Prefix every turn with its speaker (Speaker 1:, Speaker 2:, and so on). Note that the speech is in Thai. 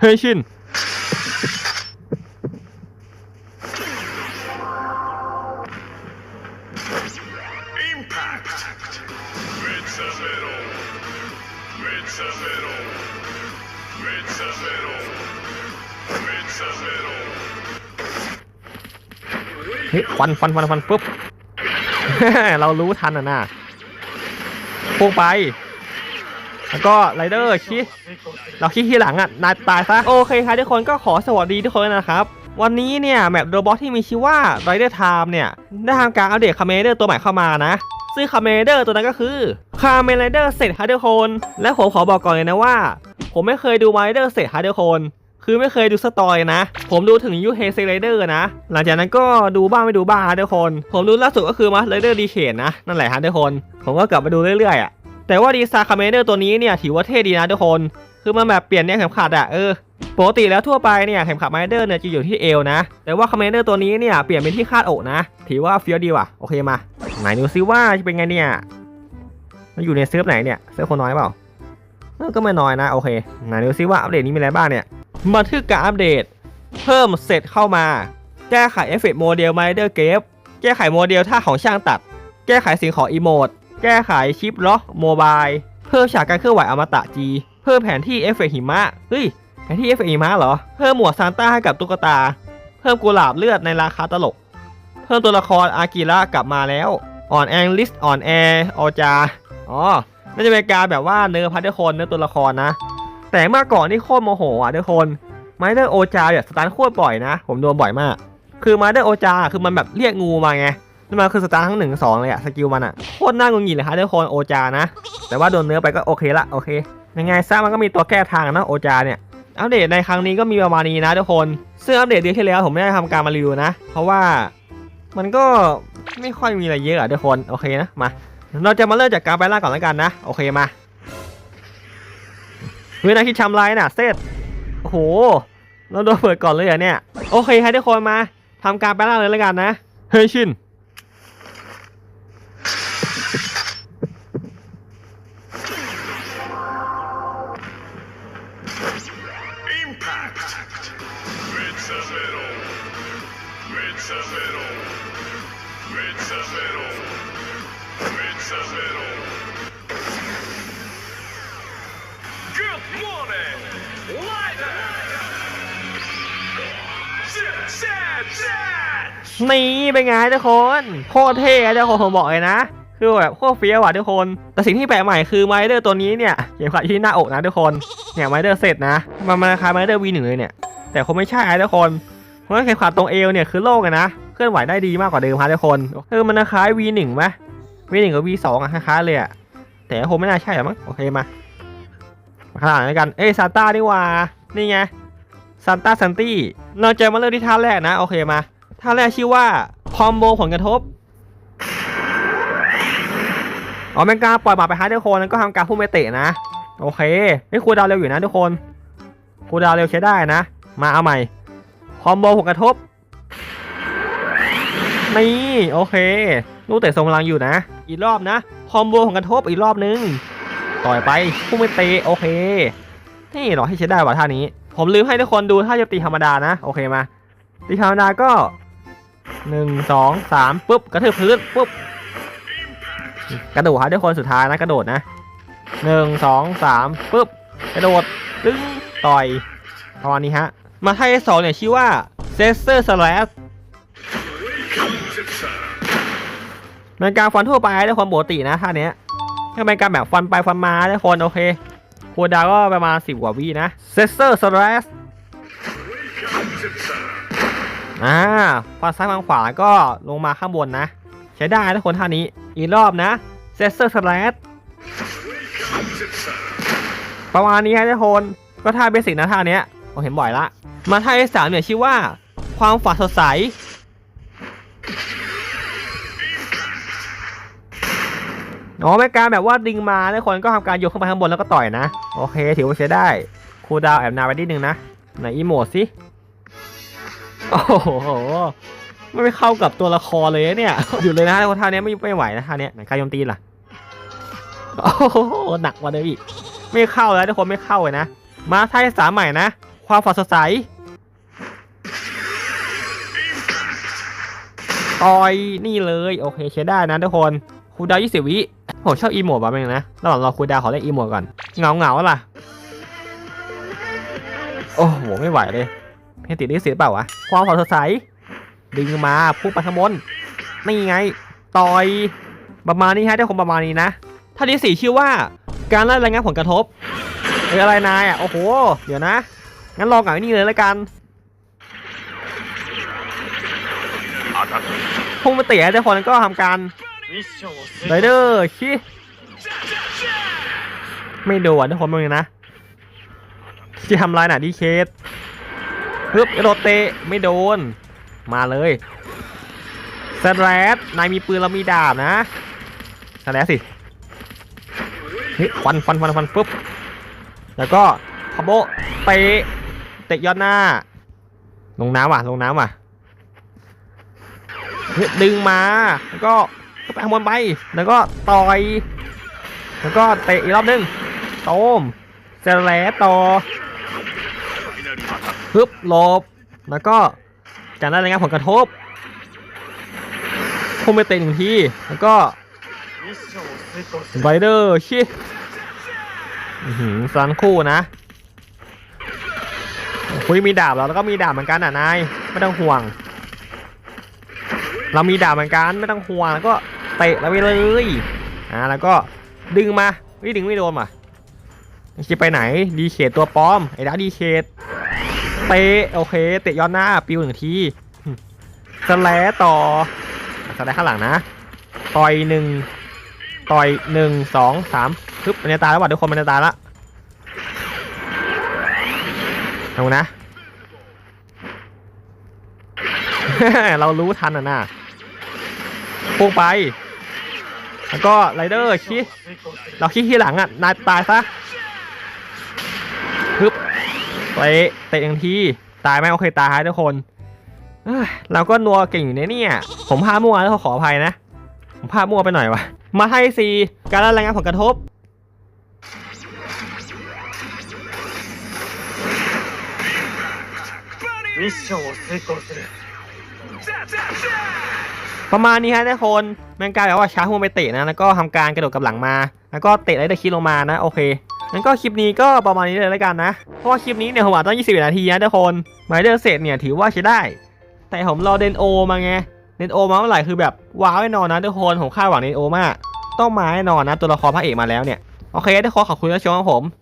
Speaker 1: เฮ้ยชิน
Speaker 2: Impact! It's a middle. It's a middle. It's a middle. It's a middle.
Speaker 1: เฮ้ยฟันฟันฟันฟันปุ๊บ เรารู้ทันอะนะพุ่งไป แล้วก็ไรเดอร์คิดเราคิดทีหลังอะนายตายซะโอเคครับทุกคนก็ขอสวัสดีทุกคนนะครับ วันนี้เนี่ยแมปโรบอทที่มีชื่อว่า Rider Time เนี่ยได้ทำการอัปเดตคาเมเดอร์ตัวใหม่เข้ามานะซึ่งคาเมเดอร์ตัวนั้นก็คือคาเมเดอร์เสร็จฮาร์ดโคนและผมขอบอกก่อนเลยนะว่า ผมไม่เคยดูมาเดอร์เสร็จฮาร์ดโคนคือไม่เคยดูสตอยนะ ผมดูถึงยูเฮเซไรเดอร์นะ หลังจากนั้นก็ดูบ้างไม่ดูบ้างฮะทุกคน ผมดูล่าสุดก็คือมาไรเดอร์ดีเคนนะ นั่นแหละฮะทุกคน ผมก็กลับมาดูเรื่อยๆอะ แต่ว่าดีไซน์คาเมเดอร์ตัวนี้เนี่ยถือว่าเท่ดีนะทุกคน คือมันแบบเปลี่ยนเนี่ยเข็มขัดอะเออปกติแล้วทั่วไปเนี่ยเข็มขัดไมเดอร์เนี่ยจะอยู่ที่เอวนะ แต่ว่าคาเมเดอร์ตัวนี้เนี่ยเปลี่ยนเป็นที่คาดอกนะ ถือว่าเฟี้ยวดีว่ะโอเคมาไหนดูซิว่าจะเป็นไงเนี่ยมันอยู่ในเซิร์ฟไหนเนี่ยเซิร์ฟคนน้อยเปล่าเออก็ไม่น้อยนะโอเคไหนดูซิว่าอัปเดตนี้มีอะไรบ้างเนี่ยบันทึกการอัปเดต เพิ่มเสร็จเข้ามา แก้ไขเอฟเฟกต์โมเดลไมเดอร์เกฟแก้ไขโมเดลท่าของช่างตัด แก้ไขสิ่งของอีโมด แก้ไขชิปล็อกโมบาย เพิ่มฉากการเคลื่อนไหวอมตะจี เพิ่มแผนที่เอฟเฟกหิมะ เฮ้ย แผนที่เอฟเฟกหิมะเหรอ เพิ่มหมวดซานต้าให้กับตุ๊กตา เพิ่มกุหลาบเลือดในราคาตลก เพิ่มตัวละครอากิระกลับมาแล้ว อ่อนแองลิสอ่อนแอออจา อ๋อ น่าจะเป็นการแบบว่าเนื้อพัทเดอร์คนเนื้อตัวละครนะ แต่เมื่อก่อนนี่โคตรโมโหอะทุกคนไมเดอร์โอจาแบบสตาร์ทโคตรบ่อยนะ ผมโดนบ่อยมาก คือไมเดอร์โอจาคือมันแบบเรียกงูมาไง แล้วมันคือสตาร์ทั้งหนึ่งสองเลยอะสกิลมันอะโคตรน่างุนงิดเลยฮะทุกคนโอจานะ แต่ว่าโดนเนื้อไปก็โอเคละโอเคยังไงซะมันก็มีตัวแก้ทางนะโอจาเนี่ยอัปเดตในครั้งนี้ก็มีประมาณนี้นะทุกคน ซึ่งอัปเดตเดือนที่แล้วผมไม่ได้ทำการมารีวิวนะ เพราะว่ามันก็ไม่ค่อยมีอะไรเยอะอะทุกคนโอเคนะมา เราจะมาเริ่มจากการไปล่าก่อนแล้วกันนะ โอเคมาเฮ้ยนาคิดชำไรน่ะเซตโอ้โหเราโดนเปิดก่อนเลยเหรอเนี่ย โอเคครับทุกคนมาทำการไปล่าเลยแล้วกันนะเฮ้ยชิน
Speaker 2: middle. It's a middle. Good morning, Lighter! Zip, zip, zip!
Speaker 1: นี่เป็นไงทุกคน โคตรเท่อะทุกคนผมบอกเลยนะ คือแบบโคตรเฟี้ยวอะทุกคน แต่สิ่งที่แปลกใหม่คือไมเดอร์ตัวนี้เนี่ยเข็มขัดที่หน้าอกนะทุกคน เนี่ยไมเดอร์เสร็จนะ มันมันคล้ายไมเดอร์ V1 เลยเนี่ย แต่คงไม่ใช่นะทุกคน เพราะว่าเข็มขัดตรงเอวเนี่ยคือโล่งอะนะ เคลื่อนไหวได้ดีมากกว่าเดิมฮะทุกคนเออมันคล้าย V1 ไหม V1 กับ V2 อะคล้ายๆเลยอะแต่คงไม่น่าใช่หรอมั้ง โอเคมา มาขนาดนั้กัน เอ้ยซานต้านี่ว่า นี่ไงซานต้าซันตี้ เราจะมาเริ่มที่ท่าแรกนะ โอเคมา ท่าแรกชื่อว่าคอมโบผลกระทบ อ๋อแมงกาปล่อยหมาไปหาทุกคนแล้วก็ทำการพุ่งไปเตะนะ โอเคไอ้ครูดาวเร็วอยู่นะทุกคนครูดาวเร็วใช้ได้นะ มาเอาใหม่คอมโบผลกระทบนี่โอเคลูกเตะทรงพลังอยู่นะ อีกรอบนะคอมโบผลกระทบอีกรอบนึงต่อยไปพุ่งไปเตะโอเคนี่เหรอให้ใช้ได้ว่ะท่านี้ ผมลืมให้ทุกคนดูถ้าจะตีธรรมดานะ โอเคมาตีธรรมดาก็หนึ่งสองสามปุ๊บกระทืบพื้นปุ๊บ กระโดดครับทุกคนสุดท้ายนะกระโดดนะหนึ่งสองสามปุ๊บกระโดดตึ้งต่อยประมาณนี้ฮะ มาท่าที่สองเนี่ยชื่อว่าเซสเซอร์สแลสเป็นการฟันทั่วไปทุกคนปกตินะท่าเนี้ยถ้าเป็นการแบบฟันไปฟันมาทุกคนโอเคคูลดาวก็ประมาณสิบกว่าวินะเซสเซอร์สแลสอ่าฟันซ้ายฟันขวาก็ลงมาข้างบนนะ ใช้ได้ทุกคนท่านี้ อีกรอบนะเซสเซอร์สแลส
Speaker 2: Zip, zip.
Speaker 1: ประมาณนี้ฮะทุกคนก็ท่าเบสิกนะท่าเนี้ยผมเห็นบ่อยละ มาท่าที่สามเนี่ยชื่อว่า ความฝันสดใสอ๋อเป็นการแบบว่าดึงมาทุกคนก็ทำการโยกขึ้นไปข้างบนแล้วก็ต่อยนะ โอเค ถือว่าใช้ได้ครูดาวแอบนาไปนิดนึงนะไหนอีโมดสิโอ้โห ไม่เข้ากับตัวละครเลยเนี่ยอยู่เลยนะท่าเนี้ยไม่ไม่ไหวนะท่าเนี้ยไหนกายโยมตีนล่ะโอ้โหหนักกว่าเดิมอีกไม่เข้าแล้วทุกคนไม่เข้าเลยนะ มาท่าที่สามใหม่นะ ความฝันสดใสต่อยนี่เลยโอเคใช้ได้นะทุกคนคูดาวน์20วิผมชอบอีโมดแบบนึงนะระหว่างรอคูดาวขอเล่นอีโมดก่อนเหงาเหงาล่ะ โอ้โหไม่ไหวเลยเพนติดนี่เสียเปล่าวะความฝันสดใส ดึงมาพุ่งไปข้างบนนี่ไง ต่อยประมาณนี้ฮะทุกคนประมาณนี้นะท่าที่สี่ชื่อว่าการไล่รายงานผลกระทบเอออะไรนายอะโอ้โห เดี๋ยวนะ งั้นลองกับนี่เลยแล้วกันพุ่งไปเตะทุกคนก็ทำการไรเดอร์ชี้ไม่โดนทุกคนมึงนะจะทำลายหน่ะดีเคสฮึบโรเตะไม่โดน มาเลยสแลดนายมีปืนเรามีดาบนะสแลดสิเฮ้ยฟันฟันฟันฟันปุ๊บ แล้วก็พาโบะเตะเตะยอดหน้า ลงน้ำว่ะ ลงน้ำว่ะดึงมาแล้วก็ก็ไปข้างบนไป แล้วก็ต่อย แล้วก็เตะอีกรอบนึงโตมเซแลดต่อฮึบหลบ แล้วก็ การได้รายงานผลกระทบพุ่งไปเตะหนึ่งทีแล้วก็ไรเดอร์ชิสันคู่นะคุยมีดาบแล้วแล้วก็มีดาบเหมือนกันอะนายไม่ต้องห่วง เรามีดาบเหมือนกันไม่ต้องห่วงแล้วก็เตะเราไปเลยอ่าแล้วก็ดึงมาวิดึงไม่โดนว่ะจะไปไหนดีเขตตัวปลอมไอ้ดาดีเขต เตะโอเค เตะย้อนหน้าปิวหนึ่งทีสแลดต่อสแลดข้างหลังนะ ต่อยหนึ่งต่อยหนึ่งสองสามปึ๊บมันจะตายแล้วว่ะทุกคนมันจะตายละเอานะ เรารู้ทันอะนะพุ่งไป แล้วก็ไรเดอร์ชี้เราขี้ที่หลังอะ นายตายซะฮึบ เตะเตะอย่างที ตายไหมโอเคตายฮะทุกคนเอ้ยเราก็นัวเก่งอยู่ในเนี่ยผมพลาดมั่วแล้วขออภัยนะ ผมพลาดมั่วไปหน่อยวะมาให้ซีการรายงานผลกระทบ
Speaker 3: ミッションを遂行する
Speaker 1: ประมาณนี้ฮะทุกคนแมงกายแบบว่าช้าหัวไปเตะนะ แล้วก็ทำการกระโดดกลับหลังมา แล้วก็เตะไรเดอร์คิดลงมานะ โอเค งั้นก็คลิปนี้ก็ประมาณนี้เลยแล้วกันนะ เพราะว่าคลิปนี้เนี่ยผมว่าต้อง20นาทีนะทุกคนไรเดอร์เสร็จเนี่ยถือว่าใช้ได้ แต่ผมรอเดนโอมาไง เดนโอมาเมื่อไหร่คือแบบว้าวแน่นอนนะทุกคน ผมคาดหวังเดนโอมาก ต้องมาแน่นอนนะตัวละครพระเอกมาแล้วเนี่ย โอเคทุกคนขอบคุณที่ชมครับผม